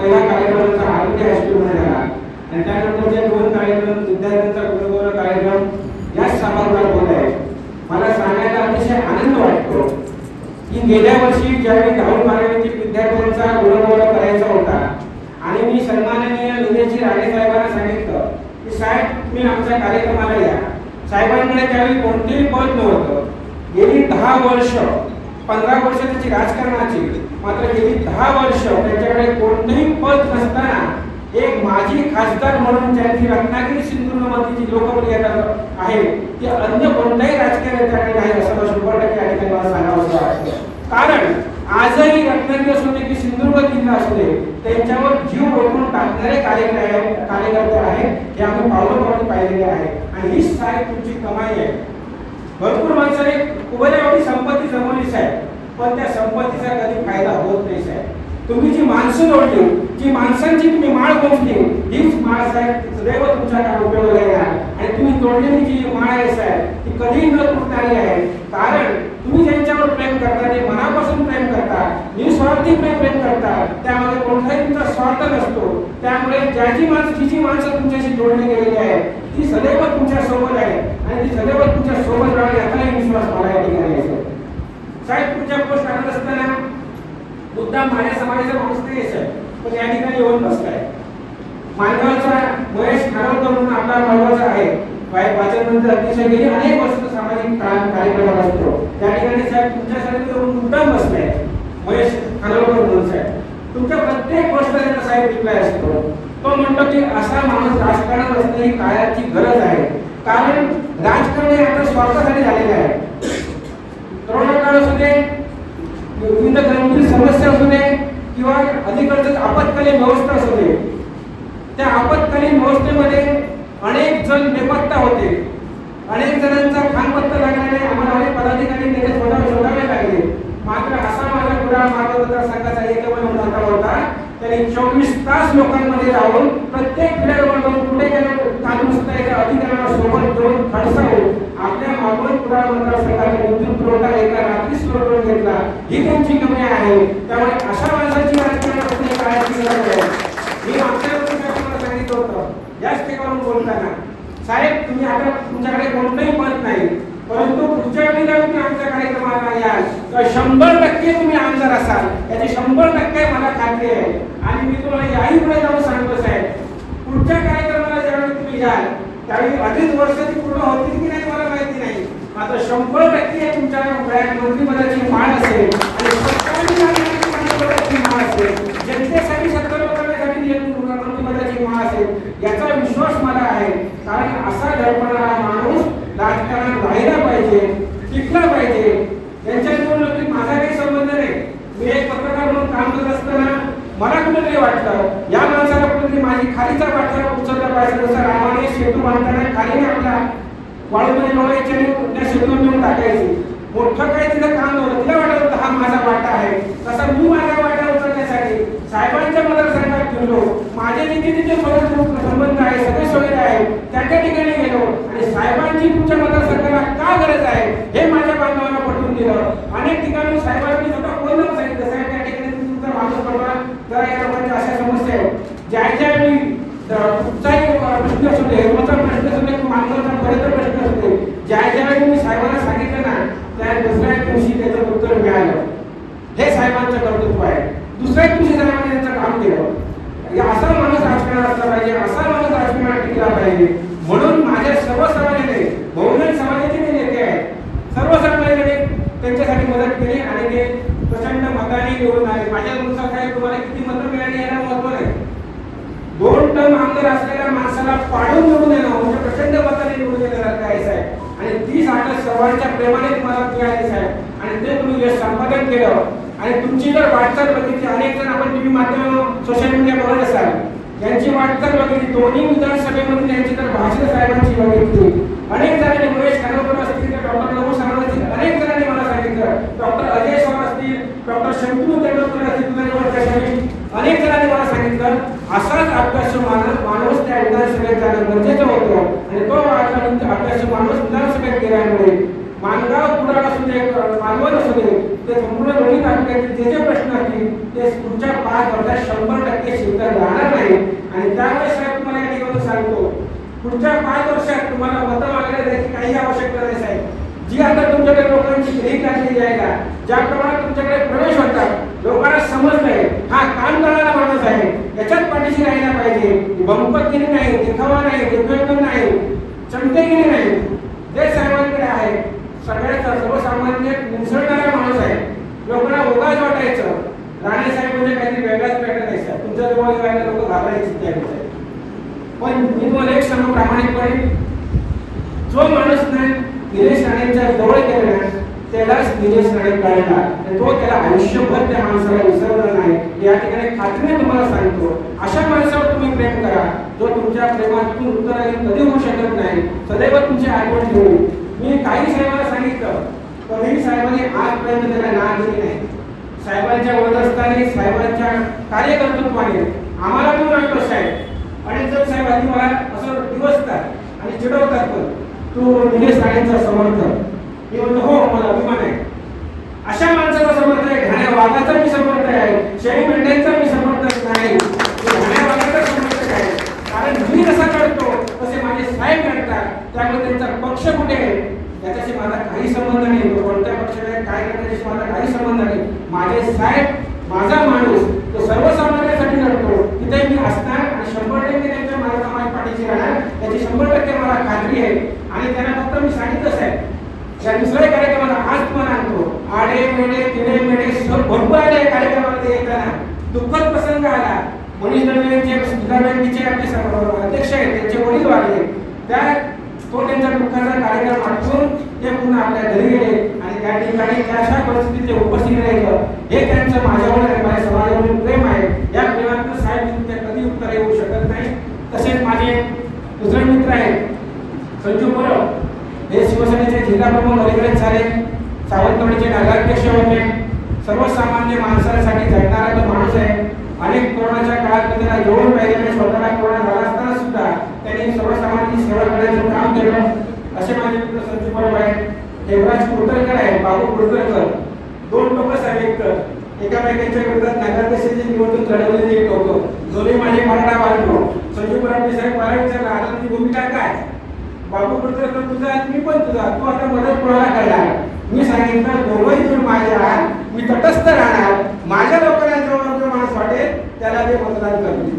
पहिला कार्यक्रमाचा आरोग्य हायस्कूलमध्ये झाला आणि त्यानंतरचे दोन कार्यक्रम विद्यार्थ्यांचा गुणगौरव कार्यक्रम याच सभागृहात होत आहे. मला सांगायला अतिशय आनंद वाटतो की गेल्या वर्षी ज्यावेळी दहावी बारावीची विद्यार्थ्यांचा गुणगौरव करायचा होता आणि मी सन्माननीय निलेशजी राणे साहेबांना सांगितलं की साहेब तुम्ही आमच्या कार्यक्रमाला या. साहेबांकडे त्यावेळी कोणतेही पद नव्हतं. गेली दहा वर्ष पंधरा वर्ष त्याची राजकारणाची मात्र गेली दहा वर्ष त्यांच्याकडे कोणतेही पद नसताना एक माजी खासदार म्हणून ज्यांची रत्नागिरी सिंधुदुर्गमध्ये जी लोकप्रियता आहे ती अन्य कोणत्याही राजकीय नेत्याकडे नाही असं मला शंभर टक्के या ठिकाणी मला सांगावं वाटतं. कारण आजही रत्नागिरी असू दे की सिंधुदुर्ग जिल्हा असू दे त्यांच्यावर जीव ओळखून टाकणारे कार्यकर्ते कार्यकर्ते आहेत हे आम्ही पावलं पाहिलेले आहे आणि हीच साहेब तुमची कमाई आहे. भरपूर माणसाने उभऱ्यावरती संपत्ती जमवली साहेब पण त्या संपत्तीचा कधी फायदा होत नाही साहेब. तुम्ही जी माणसं जोडली जी माणसांची तुम्ही माळ गुंफली हीच माळ साहेब सदैव तुमच्या काय उपयोग आहे आणि तुम्ही तोडलेली जी माळ आहे साहेब ती कधीही न तुटणारी आहे. कारण तुम्ही ज्यांच्यावर प्रेम करता ते मनापासून प्रेम करता निस्वार्थी प्रेम प्रेम करता त्यामध्ये कोणताही तुमचा स्वार्थ नसतो. त्यामुळे ज्याची माणसं जी जी माणसं तुमच्याशी जोडली गेलेली आहे ती सदैव तुमच्यासोबत आहे. आणि ती सदैव तुमच्यासोबत राहणार याचाही विश्वास मला या ठिकाणी आहे साहेब. साहेब तुमच्या पोस्ट आणत असताना मुद्दा माझ्या समाजाचा माणूस नाही आहे साहेब पण या ठिकाणी येऊन बसलाय. मानवाचा महेश खारोलकर म्हणून आपला मालगावचा आहे. वाय- अतिशय गेली अनेक वर्ष सामाजिक का- कार्यक्रमात असतो. त्या ठिकाणी साहेब तुमच्यासाठी येऊन मुद्दाम बसलाय. महेश खारोलकर म्हणून साहेब तुमच्या प्रत्येक गोष्ट त्याचा साहेब रिप्लाय असतो. तो म्हणतो की असा माणूस राजकारणात असणे ही काळाची गरज आहे. कारण राजकारण हे आता स्वार्थासाठी झालेलं आहे. कोरोना काळ असू दे विविध गंभीर समस्या असू दे किंवा अलीकडचं आपत्कालीन व्यवस्था असू दे त्या आपत्कालीन व्यवस्थेमध्ये अनेक जण बेपत्ता होते. अनेक जणांचा खानपत्ता लागल्याने आम्हाला अनेक पदाधिकारी नेते स्वतः शोधावे लागले. मात्र असा माझा पुरा महानगर संघाचा एकमेव नेता होता. त्यांनी चोवीस तास लोकांमध्ये राहून प्रत्येक पिढ्यावर कुठे गेलं चालू नसता सोबत घेऊन खडसावून आपल्या मागून कुडाळ मतदारसंघाचा विद्युत पुरवठा एका रात्री सुरू करून घेतला. ही त्यांची कमी आहे. त्यामुळे अशा माणसाची राजकारणात गरज आहे मी मागच्या वेळेस आपल्याला सांगितलं होतं याच ठिकाणून बोलताना साहेब तुम्ही आता तुमच्याकडे कोणतंही मत नाही परंतु पुढच्या वेळी जर तुम्ही आमच्या कार्यक्रमाला याल तर शंभर टक्के तुम्ही आमदार असाल याची शंभर टक्के मला खात्री आहे आणि मी तुम्हाला याही पुढे जाऊन सांगतो साहेब पुढच्या कार्यक्रमाला ज्यावेळी तुम्ही याल त्यावेळी अडीच ती पूर्ण होतील की नाही मला माहिती नाही. मात्र शंभर टक्के तुमच्या मंत्री मंत्रिपदाची माळ असेल आणि सरकारने आणलेली मंत्रिपदाची माळ असेल जनतेसाठी सत्तर करण्यासाठी जी मंत्रिपदाची माळ असेल याचा विश्वास मला आहे कारण असा घडपणारा माणूस राजकारणात राहिला पाहिजे टिकला पाहिजे यांच्या निवडणुकीत माझा काही संबंध नाही मी एक पत्रकार म्हणून काम करत असताना मला कुठेतरी वाटलं या माणसाला कुठेतरी माझी खालीचा पाठ्या उचलला पाहिजे. जसं रामाने सेतू बांधताना खाली आपला वाळूमध्ये लोळायचे आणि त्या सेतूवर नेऊन टाकायचे. मोठं काही तिथं काम नव्हतं. तिला वाटत होतं हा माझा वाटा आहे. तसा मी माझा वाटा उचलण्यासाठी साहेबांच्या मदत मतदारसंघात फिरलो. माझे जिथे तिथे मदत संबंध आहे सगळे सोयरे आहे त्या त्या ठिकाणी गेलो. आणि साहेबांची तुमच्या मदत सरकारला का गरज आहे? हे माझ्या बांधवांना पटवून दिलं अनेक ठिकाणी साहेबांनी स्वतः बोलणं सांगितलं साहेब त्या ठिकाणी तुम्ही तुमचा माणूस पडला जरा या लोकांच्या अशा समस्या आहेत ज्या ज्या मी कुठचाही प्रश्न असू दे हेल्मेटचा प्रश्न असू दे माणसाचा बरेच प्रश्न असू दे ज्या ज्या वेळी मी साहेबांना सांगितलं ना त्या दुसऱ्या दिवशी त्याचं उत्तर मिळालं हे साहेबांचं कर्तृत्व आहे दुसऱ्या दिवशी साहेबांनी त्यांचं काम केलं या असा माणूस राजकारणात असला पाहिजे असा माणूस राजकारणात टिकला पाहिजे म्हणून माझ्या सर्व समाजाने बहुजन समाजाचे जे नेते आहेत सर्व समाजाने त्यांच्यासाठी मदत केली आणि ते प्रचंड मताने निवडून आले. माझ्या नुसार काय तुम्हाला किती मतं मिळाली याला महत्त्व नाही. दोन टर्म आमदार असलेल्या माणसाला पाडून निवडून येणं म्हणजे प्रचंड मताने निवडून येणार काय साहेब. आणि तीच आठ सर्वांच्या प्रेमाने तुम्हाला मिळाली साहेब. आणि ते तुम्ही यश संपादन केलं आणि तुमची जर वाटचाल बघितली अनेक जण आपण टीव्ही माध्यम सोशल मीडिया बघत असाल यांची वाटचाल बघितली दोन्ही विधानसभेमध्ये त्यांची तर भाषण साहेबांची बघितली. अनेक जणांनी महेश खानोकर शंकू त्याच्यासाठी अनेक जणांनी मला सांगितलं. असाच अभ्यास माणूस माणूस त्या विधानसभेत जाणं गरजेचं होतं. आणि तो अभ्यास माणूस विधानसभेत गेल्यामुळे मानगाव पुराण असू दे मानवत असू दे ते संपूर्ण दोन्ही तालुक्यातील जे जे प्रश्न असतील ते पुढच्या पाच वर्षात शंभर टक्के शिल्लक राहणार नाही. आणि त्यामुळे साहेब तुम्हाला या ठिकाणी सांगतो. पुढच्या पाच वर्षात तुम्हाला मतं मागायला द्यायची काही आवश्यकता नाही जी आता तुमच्याकडे लोकांची ग्रीक लागलेली आहे का ज्याप्रमाणे तुमच्याकडे प्रवेश होतात लोकांना समजलंय हा काम करणारा माणूस आहे याच्यात पाठीशी राहायला पाहिजे. बंपतगिरी नाही दिखावा नाही दिग्गजन नाही चमकेगिरी नाही. जे साहेबांकडे आहे सगळ्याचा सर्वसामान्य मिसळणारा माणूस आहे. लोकांना उगाच वाटायचं राणे साहेब म्हणजे काहीतरी वेगळाच पॅटर्न आहे तुमच्या जवळ यायला लोक घाबरायची त्या पण मी तुम्हाला एक सांगू प्रामाणिकपणे जो माणूस नाही निलेश राणेंच्या जवळ गेला ना त्यालाच निलेश काढला तर तो त्याला आयुष्यभर त्या माणसाला विसरणार नाही. या ठिकाणी खात्रीने तुम्हाला सांगतो अशा माणसावर तुम्ही प्रेम करा. जो तुमच्या प्रेमातून उत्तर कधी होऊ शकत नाही सदैव तुमची आठवण ठेवू. मी काही साहेबांना सांगितलं कधीही साहेबांनी आजपर्यंत त्याला ना दिली नाही. साहेबांच्या वरदस्ताने साहेबांच्या कार्यकर्तृत्वाने आम्हाला पण वाटतो साहेब आणि जर साहेब आधी मला असं दिवसतात आणि चिडवतात पण. तू निलेश राणेंचा समर्थक. मी म्हणतो हो मला अभिमान आहे. अशा माणसाचा समर्थक आहे. वाघाचा मी समर्थक आहे. शेळी मेंढ्यांचा मी समर्थक नाही मी वाघाचा समर्थक आहे. कारण मी जसा करतो तसे माझे साहेब करतात त्यामुळे त्यांचा पक्ष कुठे आहे? याच्याशी माझा काही संबंध नाही. तो कोणत्या पक्षाला काय करण्याशी माझा काही संबंध नाही. माझे साहेब माझा माणूस तो सर्वसामान्यासाठी लढतो. तिथे मी असणार आणि शंभर टक्के त्यांच्या मला समाज पाठीशी राहणार. त्याची शंभर टक्के मला खात्री आहे. आणि त्यांना फक्त मी सांगितलंच आहे. या दुसऱ्या कार्यक्रमाला आज तुम्हाला आडे मेडे तिने मेडे भरपूर आले कार्यक्रमामध्ये येताना. दुःखद प्रसंग आला. मनीष दळवेंचे सुधा आपले स- अध्यक्ष आहेत त्यांचे वडील वाढले त्या तो त्यांचा दुःखाचा कार्यक्रम आठवून ते पुन्हा आपल्या घरी गेले आणि त्या ठिकाणी त्या अशा परिस्थितीत ते उपस्थित राहिलं. हे त्यांचं माझ्यावर आणि माझ्या समाजावरील प्रेम आहे. या प्रेमातून साहेब तुमच्या कधी उत्तर येऊ शकत नाही. तसेच माझे दुसरे मित्र आहेत. संजू परब. हे शिवसेनेचे जिल्हा प्रमुख अलीकडेच झाले. सावंतवाडीचे नगराध्यक्ष होते. सर्वसामान्य माणसांसाठी झटणारा तो माणूस आहे. अनेक कोरोनाच्या काळात मी त्याला जवळून पाहिजे स्वतःला कोरोना झाला असताना सुद्धा त्यांनी सर्वसामान्य सेवा करण्याचं काम केलं. असे माझे मित्र संजू परब आहेत. देवराज कुलकर्णकर आहे बाबू कुलकर्णकर दोन लोक साहेब एकामेकांच्या विरोधात नगराध्यक्षाची निवडणूक लढवलेली एक लोक दोन्ही माझे मराठा बांधव संजू परब साहेब मला विचारला आता तुझी भूमिका काय? बाबू कुलकर्णकर तुझा मी पण तुझा. तू आता मदत कोणाला करणार? मी सांगितलं दोघंही तुम्ही माझे आहात मी तटस्थ राहणार. माझ्या लोकांना जो जो माणूस वाटेल त्याला ते मतदान करतील